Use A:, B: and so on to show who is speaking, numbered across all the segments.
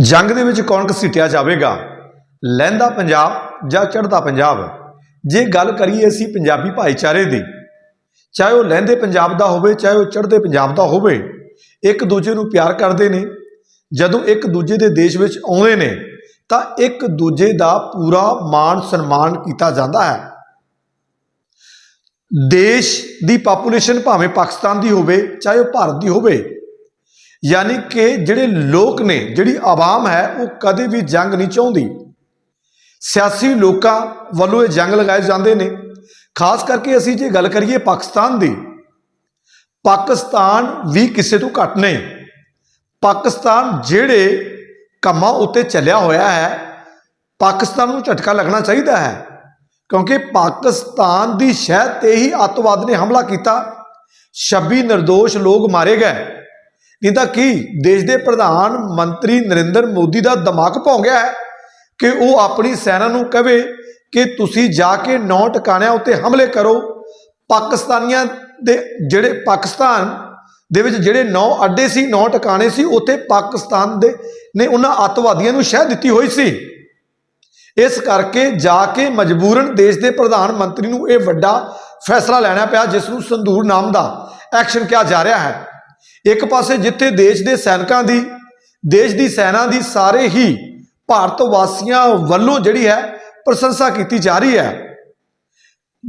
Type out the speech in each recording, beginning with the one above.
A: ਜੰਗ ਦੇ ਵਿੱਚ ਕੌਣ ਘਸੀਟਿਆ ਜਾਵੇਗਾ? ਲਹਿੰਦਾ ਪੰਜਾਬ ਜਾਂ ਚੜ੍ਹਦਾ ਪੰਜਾਬ? ਜੇ ਗੱਲ ਕਰੀਏ ਅਸੀਂ ਪੰਜਾਬੀ ਭਾਈਚਾਰੇ ਦੀ, ਚਾਹੇ ਉਹ ਲਹਿੰਦੇ ਪੰਜਾਬ ਦਾ ਹੋਵੇ, ਚਾਹੇ ਉਹ ਚੜ੍ਹਦੇ ਪੰਜਾਬ ਦਾ ਹੋਵੇ, ਇੱਕ ਦੂਜੇ ਨੂੰ ਪਿਆਰ ਕਰਦੇ ਨੇ। ਜਦੋਂ ਇੱਕ ਦੂਜੇ ਦੇ ਦੇਸ਼ ਵਿੱਚ ਆਉਂਦੇ ਨੇ, ਤਾਂ ਇੱਕ ਦੂਜੇ ਦਾ ਪੂਰਾ ਮਾਣ ਸਨਮਾਨ ਕੀਤਾ ਜਾਂਦਾ ਹੈ। ਦੇਸ਼ ਦੀ ਪਾਪੂਲੇਸ਼ਨ ਭਾਵੇਂ ਪਾਕਿਸਤਾਨ ਦੀ ਹੋਵੇ, ਚਾਹੇ ਉਹ ਭਾਰਤ ਦੀ ਹੋਵੇ ਯਾਨੀ ਕਿ ਜਿਹੜੇ ਲੋਕ ਨੇ, ਜਿਹੜੀ ਆਵਾਮ ਹੈ, ਉਹ ਕਦੇ ਵੀ ਜੰਗ ਨਹੀਂ ਚਾਹੁੰਦੀ। ਸਿਆਸੀ ਲੋਕਾਂ ਵੱਲੋਂ ਇਹ ਜੰਗ ਲਗਾਏ ਜਾਂਦੇ ਨੇ। ਖਾਸ ਕਰਕੇ ਅਸੀਂ ਜੇ ਗੱਲ ਕਰੀਏ ਪਾਕਿਸਤਾਨ ਦੀ, ਪਾਕਿਸਤਾਨ ਵੀ ਕਿਸੇ ਤੋਂ ਘੱਟ ਨਹੀਂ। ਪਾਕਿਸਤਾਨ ਜਿਹੜੇ ਕੰਮਾਂ ਉੱਤੇ ਚੱਲਿਆ ਹੋਇਆ ਹੈ, ਪਾਕਿਸਤਾਨ ਨੂੰ ਝਟਕਾ ਲੱਗਣਾ ਚਾਹੀਦਾ ਹੈ। ਕਿਉਂਕਿ ਪਾਕਿਸਤਾਨ ਦੀ ਸ਼ਹਿਰ ਤੇ ਹੀ ਅੱਤਵਾਦ ਨੇ ਹਮਲਾ ਕੀਤਾ। 26 નિર્ਦੋਸ਼ ਲੋਕ ਮਾਰੇ ਗਏ। ਨਹੀਂ ਤਾਂ ਕੀ ਦੇਸ਼ ਦੇ ਪ੍ਰਧਾਨ ਮੰਤਰੀ ਨਰਿੰਦਰ ਮੋਦੀ ਦਾ ਦਿਮਾਗ ਭੌਂ ਗਿਆ ਹੈ ਕਿ ਉਹ ਆਪਣੀ ਸੈਨਾ ਨੂੰ ਕਹੇ ਕਿ ਤੁਸੀਂ ਜਾ ਕੇ ਨੌ ਟਿਕਾਣਿਆਂ ਉੱਤੇ ਹਮਲੇ ਕਰੋ। ਪਾਕਿਸਤਾਨੀਆਂ ਦੇ ਜਿਹੜੇ ਪਾਕਿਸਤਾਨ ਦੇ ਵਿੱਚ ਜਿਹੜੇ ਨੌ ਅੱਡੇ ਸੀ, ਨੌ ਟਿਕਾਣੇ ਸੀ, ਉੱਥੇ ਪਾਕਿਸਤਾਨ ਦੇ ਨੇ ਉਹਨਾਂ ਅੱਤਵਾਦੀਆਂ ਨੂੰ ਸ਼ਹਿ ਦਿੱਤੀ ਹੋਈ ਸੀ। ਇਸ ਕਰਕੇ ਜਾ ਕੇ ਮਜਬੂਰਨ ਦੇਸ਼ ਦੇ ਪ੍ਰਧਾਨ ਮੰਤਰੀ ਨੂੰ ਇਹ ਵੱਡਾ ਫੈਸਲਾ ਲੈਣਾ ਪਿਆ, ਜਿਸ ਨੂੰ ਸੰਧੂਰ ਨਾਮ ਦਾ ਐਕਸ਼ਨ ਕਿਹਾ ਜਾ ਰਿਹਾ ਹੈ। ਇੱਕ ਪਾਸੇ ਜਿੱਥੇ ਦੇਸ਼ ਦੇ ਸੈਨਿਕਾਂ ਦੀ, ਦੇਸ਼ ਦੀ ਸੈਨਾ ਦੀ ਸਾਰੇ ਹੀ ਭਾਰਤ ਵਾਸੀਆਂ ਵੱਲੋਂ ਜਿਹੜੀ ਹੈ ਪ੍ਰਸ਼ੰਸਾ ਕੀਤੀ ਜਾ ਰਹੀ ਹੈ।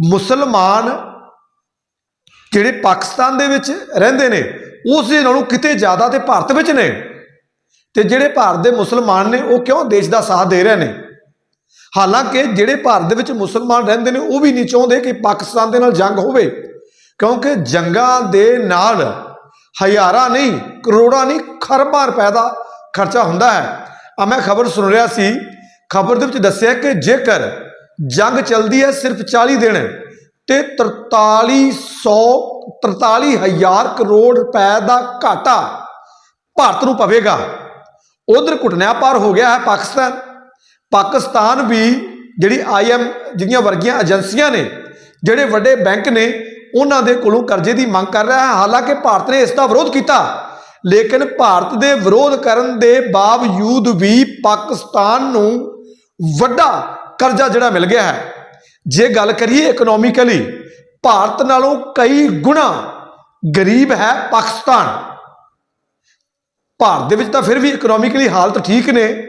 A: ਮੁਸਲਮਾਨ ਜਿਹੜੇ ਪਾਕਿਸਤਾਨ ਦੇ ਵਿੱਚ ਰਹਿੰਦੇ ਨੇ, ਉਸ ਦੇ ਨਾਲੋਂ ਕਿਤੇ ਜ਼ਿਆਦਾ ਤੇ ਭਾਰਤ ਵਿੱਚ ਨੇ। ਤੇ ਜਿਹੜੇ ਭਾਰਤ ਦੇ ਮੁਸਲਮਾਨ ਨੇ, ਉਹ ਕਿਉਂ ਦੇਸ਼ ਦਾ ਸਾਥ ਦੇ ਰਹੇ ਨੇ? ਹਾਲਾਂਕਿ ਜਿਹੜੇ ਭਾਰਤ ਦੇ ਵਿੱਚ ਮੁਸਲਮਾਨ ਰਹਿੰਦੇ ਨੇ, ਉਹ ਵੀ ਨਹੀਂ ਚਾਹੁੰਦੇ ਕਿ ਪਾਕਿਸਤਾਨ ਦੇ ਨਾਲ ਜੰਗ ਹੋਵੇ, ਕਿਉਂਕਿ ਜੰਗਾਂ ਦੇ ਨਾਲ ਹਜ਼ਾਰਾਂ ਨਹੀਂ, ਕਰੋੜਾਂ ਨਹੀਂ ਖਰਬਾਂ ਰੁਪਏ ਦਾ ਖਰਚਾ ਹੁੰਦਾ ਹੈ। ਆ ਮੈਂ ਖਬਰ ਸੁਣ ਰਿਹਾ ਸੀ, ਖਬਰ ਦੇ ਵਿੱਚ ਦੱਸਿਆ ਕਿ ਜੇਕਰ ਜੰਗ ਚੱਲਦੀ ਹੈ ਸਿਰਫ 40 ਦਿਨ, ਤੇ 4300 43000 ਕਰੋੜ ਰੁਪਏ ਦਾ ਘਾਟਾ ਭਾਰਤ ਨੂੰ ਪਵੇਗਾ। ਉਧਰ ਘੁਟਨਿਆਂ ਪਾਰ ਹੋ ਗਿਆ ਹੈ ਪਾਕਿਸਤਾਨ। ਪਾਕਿਸਤਾਨ ਵੀ ਜਿਹੜੀ ਆਈਐਮ ਜਿਹੜੀਆਂ ਵਰਗੀਆਂ ਏਜੰਸੀਆਂ ਨੇ, ਜਿਹੜੇ ਵੱਡੇ ਬੈਂਕ ਨੇ ਉਹਨਾਂ ਦੇ ਕੋਲੋਂ ਕਰਜ਼ੇ ਦੀ ਮੰਗ ਕਰ ਰਿਹਾ ਹੈ। ਹਾਲਾਂਕਿ ਭਾਰਤ ਨੇ ਇਸ ਦਾ ਵਿਰੋਧ ਕੀਤਾ। ਲੇਕਿਨ ਭਾਰਤ ਦੇ ਵਿਰੋਧ ਕਰਨ ਦੇ ਬਾਵਜੂਦ ਵੀ ਪਾਕਿਸਤਾਨ ਨੂੰ ਵੱਡਾ ਕਰਜ਼ਾ ਜਿਹੜਾ ਮਿਲ ਗਿਆ ਹੈ। ਜੇ ਗੱਲ ਕਰੀਏ ਇਕਨੋਮਿਕਲੀ ਭਾਰਤ ਨਾਲੋਂ ਕਈ ਗੁਣਾ ਗਰੀਬ ਹੈ ਪਾਕਿਸਤਾਨ। ਭਾਰਤ ਦੇ ਵਿੱਚ ਤਾਂ ਫਿਰ ਵੀ ਇਕਨੋਮਿਕਲੀ ਹਾਲਤ ਠੀਕ ਨੇ।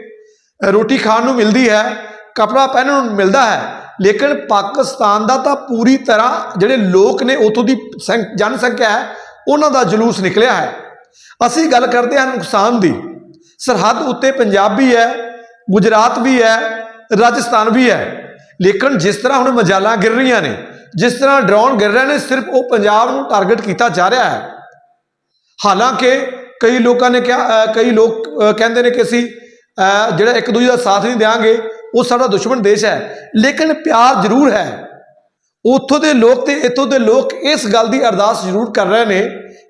A: ਰੋਟੀ ਖਾਣ ਨੂੰ ਮਿਲਦੀ ਹੈ, ਕਪੜਾ ਪਹਿਨਣ ਨੂੰ ਮਿਲਦਾ ਹੈ। ਲੇਕਿਨ ਪਾਕਿਸਤਾਨ ਦਾ ਤਾਂ ਪੂਰੀ ਤਰ੍ਹਾਂ ਜਿਹੜੇ ਲੋਕ ਨੇ ਉਥੋਂ ਦੀ ਸੰਖ- ਜਨਸੰਖਿਆ ਹੈ, ਉਹਨਾਂ ਦਾ ਜਲੂਸ ਨਿਕਲਿਆ ਹੈ। ਅਸੀਂ ਗੱਲ ਕਰਦੇ ਹਾਂ ਨੁਕਸਾਨ ਦੀ। ਸਰਹੱਦ ਉੱਤੇ ਪੰਜਾਬ ਵੀ ਹੈ, ਗੁਜਰਾਤ ਵੀ ਹੈ, ਰਾਜਸਥਾਨ ਵੀ ਹੈ। ਲੇਕਿਨ ਜਿਸ ਤਰ੍ਹਾਂ ਹੁਣ ਮਜਾਲਾਂ ਗਿਰ ਰਹੀਆਂ ਨੇ, ਜਿਸ ਤਰ੍ਹਾਂ ਡਰੋਨ ਗਿਰ ਰਹੇ ਨੇ, ਸਿਰਫ ਉਹ ਪੰਜਾਬ ਨੂੰ ਟਾਰਗੇਟ ਕੀਤਾ ਜਾ ਰਿਹਾ ਹੈ। ਹਾਲਾਂਕਿ ਕਈ ਲੋਕਾਂ ਨੇ ਕਿਹਾ ਕਈ ਲੋਕ ਕਹਿੰਦੇ ਨੇ ਕਿ ਅਸੀਂ ਜਿਹੜਾ ਇੱਕ ਦੂਜੇ ਦਾ ਸਾਥ ਨਹੀਂ ਦੇਵਾਂਗੇ ਉਹ ਸਾਡਾ ਦੁਸ਼ਮਣ ਦੇਸ਼ ਹੈ, ਲੇਕਿਨ ਪਿਆਰ ਜ਼ਰੂਰ ਹੈ। ਉੱਥੋਂ ਦੇ ਲੋਕ ਤੇ ਇੱਥੋਂ ਦੇ ਲੋਕ ਇਸ ਗੱਲ ਦੀ ਅਰਦਾਸ ਜ਼ਰੂਰ ਕਰ ਰਹੇ ਨੇ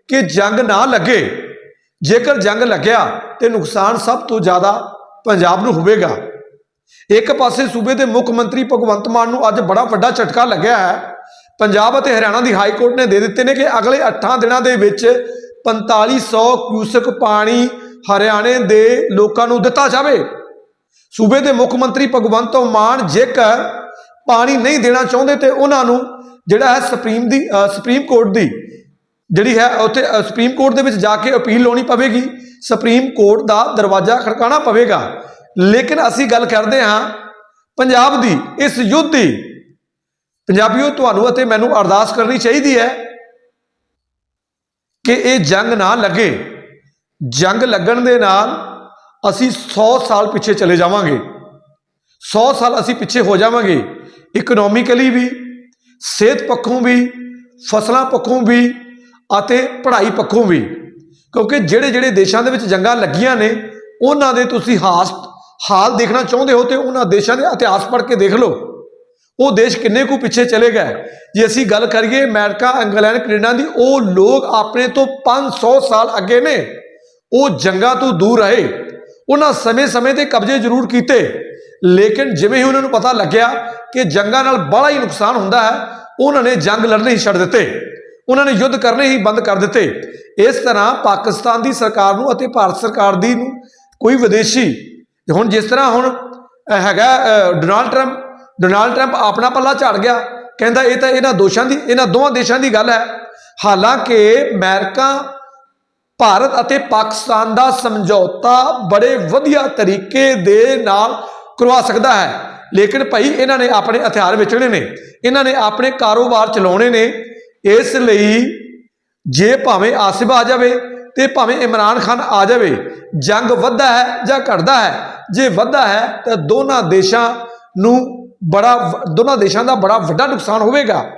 A: ਕਿ ਜੰਗ ਨਾ ਲੱਗੇ। ਜੇਕਰ ਜੰਗ ਲੱਗਿਆ, ਤੇ ਨੁਕਸਾਨ ਸਭ ਤੋਂ ਜ਼ਿਆਦਾ ਪੰਜਾਬ ਨੂੰ ਹੋਵੇਗਾ। ਇੱਕ ਪਾਸੇ ਸੂਬੇ ਦੇ ਮੁੱਖ ਮੰਤਰੀ ਭਗਵੰਤ ਮਾਨ ਨੂੰ ਅੱਜ ਬੜਾ ਵੱਡਾ ਝਟਕਾ ਲੱਗਿਆ ਹੈ। ਪੰਜਾਬ ਅਤੇ ਹਰਿਆਣਾ ਦੀ ਹਾਈ ਕੋਰਟ ਨੇ ਦੇ ਦਿੱਤੇ ਨੇ ਕਿ ਅਗਲੇ 8 ਦਿਨਾਂ ਦੇ ਵਿੱਚ 4500 ਕਿਊਸਕ ਪਾਣੀ ਹਰਿਆਣੇ ਦੇ ਲੋਕਾਂ ਨੂੰ ਦਿੱਤਾ ਜਾਵੇ। ਸੂਬੇ ਦੇ ਮੁੱਖ ਮੰਤਰੀ ਭਗਵੰਤ ਮਾਨ ਜੇਕਰ ਪਾਣੀ ਨਹੀਂ ਦੇਣਾ ਚਾਹੁੰਦੇ ਤੇ ਉਹਨਾਂ ਨੂੰ ਜਿਹੜਾ ਹੈ ਸੁਪਰੀਮ ਦੀ ਸੁਪਰੀਮ ਕੋਰਟ ਦੀ ਜਿਹੜੀ ਹੈ ਉੱਥੇ ਸੁਪਰੀਮ ਕੋਰਟ ਦੇ ਵਿੱਚ ਜਾ ਕੇ ਅਪੀਲ ਲਾਉਣੀ ਪਵੇਗੀ। ਸੁਪਰੀਮ ਕੋਰਟ ਦਾ ਦਰਵਾਜ਼ਾ ਖੜਕਾਣਾ ਪਵੇਗਾ। ਲੇਕਿਨ ਅਸੀਂ ਗੱਲ ਕਰਦੇ ਹਾਂ ਪੰਜਾਬ ਦੀ, ਇਸ ਯੁੱਧ ਦੀ। ਪੰਜਾਬੀਓ, ਤੁਹਾਨੂੰ ਅਤੇ ਮੈਨੂੰ ਅਰਦਾਸ ਕਰਨੀ ਚਾਹੀਦੀ ਹੈ ਕਿ ਇਹ ਜੰਗ ਨਾ ਲੱਗੇ। ਜੰਗ ਲੱਗਣ ਦੇ ਨਾਲ ਅਸੀਂ 100 ਸਾਲ ਪਿੱਛੇ ਚਲੇ ਜਾਵਾਂਗੇ। 100 ਸਾਲ ਅਸੀਂ ਪਿੱਛੇ ਹੋ ਜਾਵਾਂਗੇ। ਇਕਨੋਮਿਕਲੀ ਵੀ, ਸਿਹਤ ਪੱਖੋਂ ਵੀ, ਫਸਲਾਂ ਪੱਖੋਂ ਵੀ ਅਤੇ ਪੜ੍ਹਾਈ ਪੱਖੋਂ ਵੀ। ਕਿਉਂਕਿ ਜਿਹੜੇ ਜਿਹੜੇ ਦੇਸ਼ਾਂ ਦੇ ਵਿੱਚ ਜੰਗਾਂ ਲੱਗੀਆਂ ਨੇ, ਉਹਨਾਂ ਦੇ ਤੁਸੀਂ ਹਾਸ, ਹਾਲ ਦੇਖਣਾ ਚਾਹੁੰਦੇ ਹੋ ਤੇ ਉਹਨਾਂ ਦੇਸ਼ਾਂ ਦੇ ਇਤਿਹਾਸ ਪੜ੍ਹ ਕੇ ਦੇਖ ਲਓ। ਉਹ ਦੇਸ਼ ਕਿੰਨੇ ਕੁ ਪਿੱਛੇ ਚਲੇ ਗਏ। ਜੇ ਅਸੀਂ ਗੱਲ ਕਰੀਏ ਅਮਰੀਕਾ, ਇੰਗਲੈਂਡ, ਕੈਨੇਡਾ ਦੀ, ਉਹ ਲੋਕ ਆਪਣੇ ਤੋਂ 500 ਸਾਲ ਅੱਗੇ ਨੇ। ਉਹ ਜੰਗਾਂ ਤੋਂ ਦੂਰ ਰਹੇ। ਉਹਨਾਂ ਸਮੇਂ-ਸਮੇਂ ਤੇ ਕਬਜ਼ੇ ਜ਼ਰੂਰ ਕੀਤੇ। ਲੇਕਿਨ ਜਿਵੇਂ ਹੀ ਉਹਨਾਂ ਨੂੰ ਪਤਾ ਲੱਗਿਆ ਕਿ ਜੰਗਾਂ ਨਾਲ ਬੜਾ ਹੀ ਨੁਕਸਾਨ ਹੁੰਦਾ ਹੈ, ਉਹਨਾਂ ਨੇ ਜੰਗ ਲੜਨੇ ਹੀ ਛੱਡ ਦਿੱਤੇ। ਉਹਨਾਂ ਨੇ ਯੁੱਧ ਕਰਨੇ ਹੀ ਬੰਦ ਕਰ ਦਿੱਤੇ। ਇਸ ਤਰ੍ਹਾਂ ਪਾਕਿਸਤਾਨ ਦੀ ਸਰਕਾਰ ਨੂੰ ਅਤੇ ਭਾਰਤ ਸਰਕਾਰ ਦੀ ਨੂੰ ਕੋਈ ਵਿਦੇਸ਼ੀ, ਹੁਣ ਜਿਸ ਤਰ੍ਹਾਂ ਹੁਣ ਹੈਗਾ ਡੋਨਾਲਡ ਟਰੰਪ ਡੋਨਾਲਡ ਟਰੰਪ ਆਪਣਾ ਪੱਲਾ ਝਾੜ ਗਿਆ। ਕਹਿੰਦਾ ਇਹ ਤਾਂ ਇਹਨਾਂ ਦੋਸ਼ਾਂ ਦੀ, ਇਹਨਾਂ ਦੋਵਾਂ ਦੇਸ਼ਾਂ ਦੀ ਗੱਲ ਹੈ। ਹਾਲਾਂਕਿ ਅਮਰੀਕਾ ਭਾਰਤ ਅਤੇ ਪਾਕਿਸਤਾਨ ਦਾ ਸਮਝੌਤਾ ਬੜੇ ਵਧੀਆ ਤਰੀਕੇ ਦੇ ਨਾਲ ਕਰਵਾ ਸਕਦਾ ਹੈ। ਲੇਕਿਨ ਭਾਈ, ਇਹਨਾਂ ਨੇ ਆਪਣੇ ਹਥਿਆਰ ਵੇਚਣੇ ਨੇ। ਇਹਨਾਂ ਨੇ ਆਪਣੇ ਕਾਰੋਬਾਰ ਚਲਾਉਣੇ ਨੇ। ਇਸ ਲਈ ਜੇ ਭਾਵੇਂ ਆਸਿਫ ਆ ਜਾਵੇ ਤੇ ਭਾਵੇਂ ਇਮਰਾਨ ਖਾਨ ਆ ਜਾਵੇ, ਜੰਗ ਵੱਧਦਾ ਹੈ ਜਾਂ ਘਟਦਾ ਹੈ, ਜੇ ਵੱਧਦਾ ਹੈ ਤਾਂ ਦੋਨਾਂ ਦੇਸ਼ਾਂ ਨੂੰ ਬੜਾ ਵ- ਦੋਨਾਂ ਦੇਸ਼ਾਂ ਦਾ ਬੜਾ ਵੱਡਾ ਨੁਕਸਾਨ ਹੋਵੇਗਾ।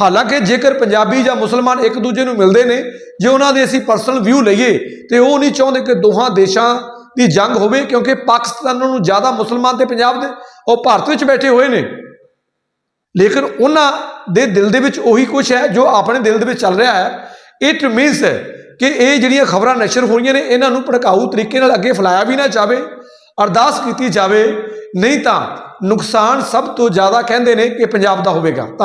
A: ਹਾਲਾਂਕਿ ਜੇਕਰ ਪੰਜਾਬੀ ਜਾਂ ਮੁਸਲਮਾਨ ਇੱਕ ਦੂਜੇ ਨੂੰ ਮਿਲਦੇ ਨੇ, ਜੇ ਉਹਨਾਂ ਦੇ ਅਸੀਂ ਪਰਸਨਲ ਵਿਊ ਲਈਏ, ਤੇ ਉਹ ਨਹੀਂ ਚਾਹੁੰਦੇ ਕਿ ਦੋਹਾਂ ਦੇਸ਼ਾਂ ਦੀ ਜੰਗ ਹੋਵੇ, ਕਿਉਂਕਿ ਪਾਕਿਸਤਾਨ ਨੂੰ ਜ਼ਿਆਦਾ ਮੁਸਲਮਾਨ ਤੇ ਪੰਜਾਬ ਦੇ, ਉਹ ਭਾਰਤ ਵਿੱਚ ਬੈਠੇ ਹੋਏ ਨੇ। ਲੇਕਿਨ ਉਹਨਾਂ ਦੇ ਦਿਲ ਦੇ ਵਿੱਚ ਉਹੀ ਕੁਝ ਹੈ ਜੋ ਆਪਣੇ ਦਿਲ ਦੇ ਵਿੱਚ ਚੱਲ ਰਿਹਾ ਹੈ। ਇਟ ਮੀਨਸ ਕਿ ਇਹ ਜਿਹੜੀਆਂ ਖਬਰਾਂ ਨਸ਼ਰ ਹੋ ਰਹੀਆਂ ਨੇ, ਇਹਨਾਂ ਨੂੰ ਭੜਕਾਊ ਤਰੀਕੇ ਨਾਲ ਅੱਗੇ ਫੈਲਾਇਆ ਵੀ ਨਾ ਜਾਵੇ, ਅਰਦਾਸ ਕੀਤੀ ਜਾਵੇ, ਨਹੀਂ ਤਾਂ ਨੁਕਸਾਨ ਸਭ ਤੋਂ ਜ਼ਿਆਦਾ ਕਹਿੰਦੇ ਨੇ ਕਿ ਪੰਜਾਬ ਦਾ ਹੋਵੇਗਾ। ਧੰਨ-